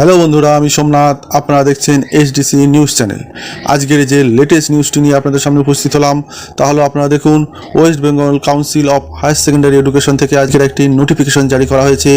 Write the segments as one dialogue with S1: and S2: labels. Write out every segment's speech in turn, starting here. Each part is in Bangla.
S1: হ্যালো বন্ধুরা, আমি সোমনাথ। আপনারা দেখছেন এইচডিসি নিউজ চ্যানেল। আজকের যে লেটেস্ট নিউজটি নিয়ে আপনাদের সামনে উপস্থিত হলাম, তাহলে আপনারা দেখুন West Bengal council of higher secondary education থেকে আজকের একটি নোটিফিকেশন জারি করা হয়েছে।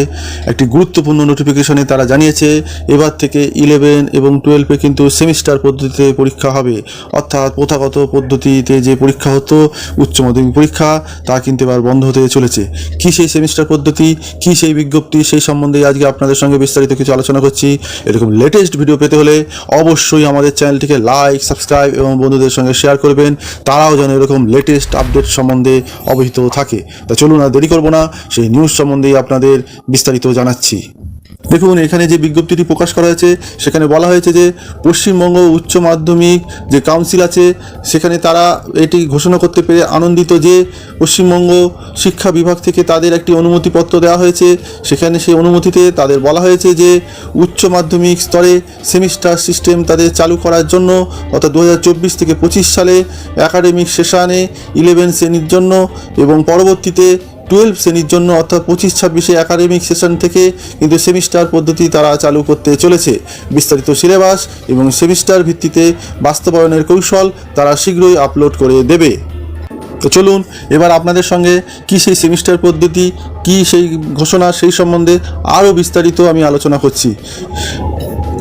S1: একটি গুরুত্বপূর্ণ নোটিফিকেশনে তারা জানিয়েছে, এবার থেকে ইলেভেন এবং টুয়েলভে কিন্তু সেমিস্টার পদ্ধতিতে পরীক্ষা হবে। অর্থাৎ প্রথাগত পদ্ধতিতে যে পরীক্ষা হতো, উচ্চ মাধ্যমিক পরীক্ষা, তা কিন্তু এবার বন্ধ হতে চলেছে। কী সেই সেমিস্টার পদ্ধতি, কী সেই বিজ্ঞপ্তি, সেই সম্বন্ধে আজকে আপনাদের সঙ্গে বিস্তারিত কিছু আলোচনা করছি। এরকম লেটেস্ট ভিডিও পেতে হলে অবশ্যই আমাদের চ্যানেলটিকে লাইক সাবস্ক্রাইব এবং বন্ধুদের সঙ্গে শেয়ার করবেন। তারাও যেন এরকম লেটেস্ট আপডেট সম্বন্ধে অবহিত থাকে। তা চলুন আর দেরি করব না, সেই নিউজ সম্বন্ধেই আপনাদের বিস্তারিত জানাচ্ছি। দেখুন, এখানে যে বিজ্ঞপ্তিটি প্রকাশ করা হয়েছে, সেখানে বলা হয়েছে যে পশ্চিমবঙ্গ উচ্চ মাধ্যমিক যে কাউন্সিল আছে, সেখানে তারা এটি ঘোষণা করতে পেরে আনন্দিত যে পশ্চিমবঙ্গ শিক্ষা বিভাগ থেকে তাদের একটি অনুমতিপত্র দেওয়া হয়েছে। সেখানে সেই অনুমতিতে তাদের বলা হয়েছে যে উচ্চ মাধ্যমিক স্তরে সেমিস্টার সিস্টেম তাদের চালু করার জন্য, অর্থাৎ দু হাজার চব্বিশ থেকে পঁচিশ সালে একাডেমিক সেশানে ইলেভেন শ্রেণির জন্য এবং পরবর্তীতে টুয়েলভ শ্রেণির জন্য অর্থাৎ পঁচিশ ছাব্বিশে একাডেমিক সেশন থেকে কিন্তু সেমিস্টার পদ্ধতি তারা চালু করতে চলেছে। বিস্তারিত সিলেবাস এবং সেমিস্টার ভিত্তিতে বাস্তবায়নের কৌশল তারা শীঘ্রই আপলোড করে দেবে। তো চলুন, এবার আপনাদের সঙ্গে কি সেই সেমিস্টার পদ্ধতি, কি সেই ঘোষণা, সেই সম্বন্ধে আরও বিস্তারিত আমি আলোচনা করছি।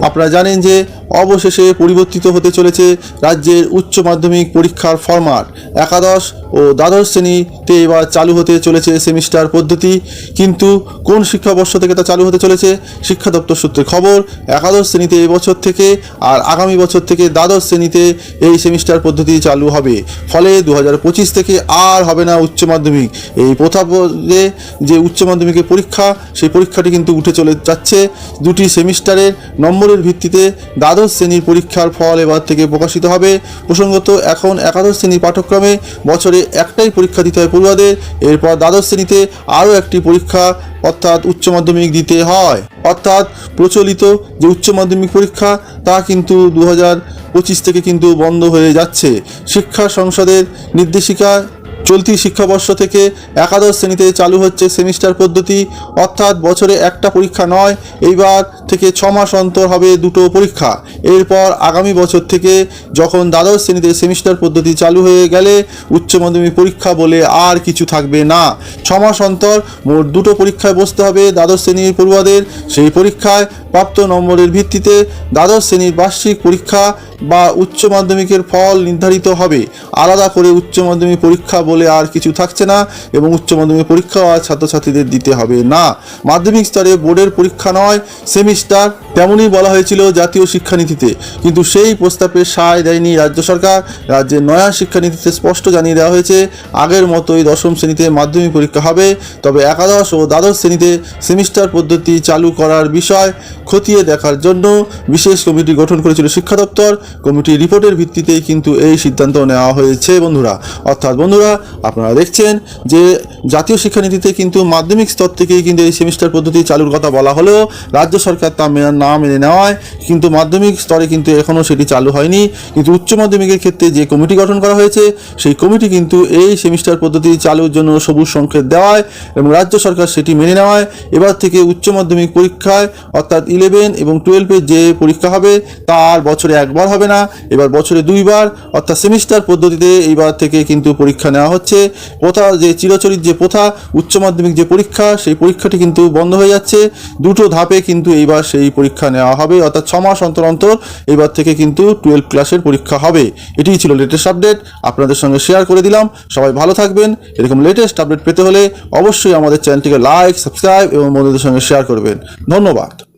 S1: আপনারা জানেন যে অবশেষে পরিবর্তিত হতে চলেছে রাজ্যের উচ্চ মাধ্যমিক পরীক্ষার ফরম্যাট একাদশ ও দ্বাদশ শ্রেণীতে এবার চালু হতে চলেছে সেমিস্টার পদ্ধতি। কিন্তু কোন শিক্ষাবর্ষ থেকে তা চালু হতে চলেছে, শিক্ষা দপ্তর সূত্রে খবর, একাদশ শ্রেণীতে এবছর থেকে আর আগামী বছর থেকে দ্বাদশ শ্রেণীতে এই সেমিস্টার পদ্ধতি চালু হবে। ফলে দু থেকে আর হবে না উচ্চ মাধ্যমিক। এই প্রথা যে উচ্চ মাধ্যমিকের পরীক্ষা, সেই পরীক্ষাটি কিন্তু উঠে চলে যাচ্ছে। দুটি সেমিস্টারের নম্বরের ভিত্তিতে দ্বাদশ শ্রেণির পরীক্ষার ফল এবার থেকে প্রকাশিত হবে। প্রসঙ্গত, এখন একাদশ শ্রেণির পাঠ্যক্রমে বছরে একটাই পরীক্ষা দিতে হয় পড়ুয়াদের। এরপর দ্বাদশ শ্রেণীতে আরও একটি পরীক্ষা অর্থাৎ উচ্চ মাধ্যমিক দিতে হয়। অর্থাৎ প্রচলিত যে উচ্চ মাধ্যমিক পরীক্ষা, তা কিন্তু দু পঁচিশ থেকে কিন্তু বন্ধ হয়ে যাচ্ছে। শিক্ষা সংসদের নির্দেশিকা চলতি শিক্ষাবর্ষ থেকে একাদশ শ্রেণীতে চালু হচ্ছে সেমিস্টার পদ্ধতি। অর্থাৎ বছরে একটা পরীক্ষা নয়, এইবার থেকে ছ মাস অন্তর হবে দুটো পরীক্ষা। এরপর আগামী বছর থেকে যখন দ্বাদশ শ্রেণীতে সেমিস্টার পদ্ধতি চালু হয়ে গেলে উচ্চ মাধ্যমিক পরীক্ষা বলে আর কিছু থাকবে না। ছ মাস অন্তর মোট দুটো পরীক্ষায় বসতে হবে দ্বাদশ শ্রেণির পড়ুয়াদের। সেই পরীক্ষায় প্রাপ্ত নম্বরের ভিত্তিতে দ্বাদশ শ্রেণির বার্ষিক পরীক্ষা বা উচ্চ মাধ্যমিকের ফল নির্ধারিত হবে। আলাদা করে উচ্চ মাধ্যমিক পরীক্ষা বলে আর কিছু থাকছে না এবং উচ্চ মাধ্যমিক পরীক্ষাও আর ছাত্রছাত্রীদের দিতে হবে না। মাধ্যমিক স্তরে বোর্ডের পরীক্ষা নয়, সেমিস্টার তেমনই বলা হয়েছিল জাতীয় শিক্ষানীতিতে। কিন্তু সেই প্রস্তাবে সায় দেয়নি রাজ্য সরকার। রাজ্যের নয়া শিক্ষানীতিতে স্পষ্ট জানিয়ে দেওয়া হয়েছে, আগের মতোই দশম শ্রেণীতে মাধ্যমিক পরীক্ষা হবে। তবে একাদশ ও দ্বাদশ শ্রেণীতে সেমিস্টার পদ্ধতি চালু করার বিষয় খতিয়ে দেখার জন্য বিশেষ কমিটি গঠন করেছিল শিক্ষা দপ্তর। কমিটির রিপোর্টের ভিত্তিতেই কিন্তু এই সিদ্ধান্ত নেওয়া হয়েছে বন্ধুরা। অর্থাৎ বন্ধুরা আপনারা দেখছেন যে জাতীয় শিক্ষানীতিতে কিন্তু মাধ্যমিক স্তর থেকেই কিন্তু এই সেমিস্টার পদ্ধতি চালুর কথা বলা হলেও রাজ্য সরকার তা না মেনে নেওয়ায় কিন্তু মাধ্যমিক স্তরে কিন্তু এখনও সেটি চালু হয়নি। কিন্তু উচ্চ মাধ্যমিকের ক্ষেত্রে যে কমিটি গঠন করা হয়েছে, সেই কমিটি কিন্তু এই সেমিস্টার পদ্ধতি চালুর জন্য সবুজ সংকেত দেওয়ায় এবং রাজ্য সরকার সেটি মেনে নেওয়ায়। এবার থেকে উচ্চ মাধ্যমিক পরীক্ষায় অর্থাৎ ইলেভেন এবং টুয়েলভের যে পরীক্ষা হবে তা আর বছরে একবার হবে না, এবার বছরে দুইবার। অর্থাৎ সেমিস্টার পদ্ধতিতে এইবার থেকে কিন্তু পরীক্ষা নেওয়া হচ্ছে প্রথা, যে চিরচরিত যে প্রথা, উচ্চ মাধ্যমিক যে পরীক্ষা, সেই পরীক্ষাটি কিন্তু বন্ধ হয়ে যাচ্ছে। দুটো ধাপে কিন্তু এইবার সেই পরীক্ষা নেওয়া হবে, অর্থাৎ ছ মাস অন্তর অন্তর এইবার থেকে কিন্তু টুয়েলভ ক্লাসের পরীক্ষা হবে। এটিই ছিল লেটেস্ট আপডেট আপনাদের সঙ্গে শেয়ার করে দিলাম। সবাই ভালো থাকবেন। এরকম লেটেস্ট আপডেট পেতে হলে অবশ্যই আমাদের চ্যানেলটিকে লাইক সাবস্ক্রাইব এবং বন্ধুদের সঙ্গে শেয়ার করবেন। ধন্যবাদ।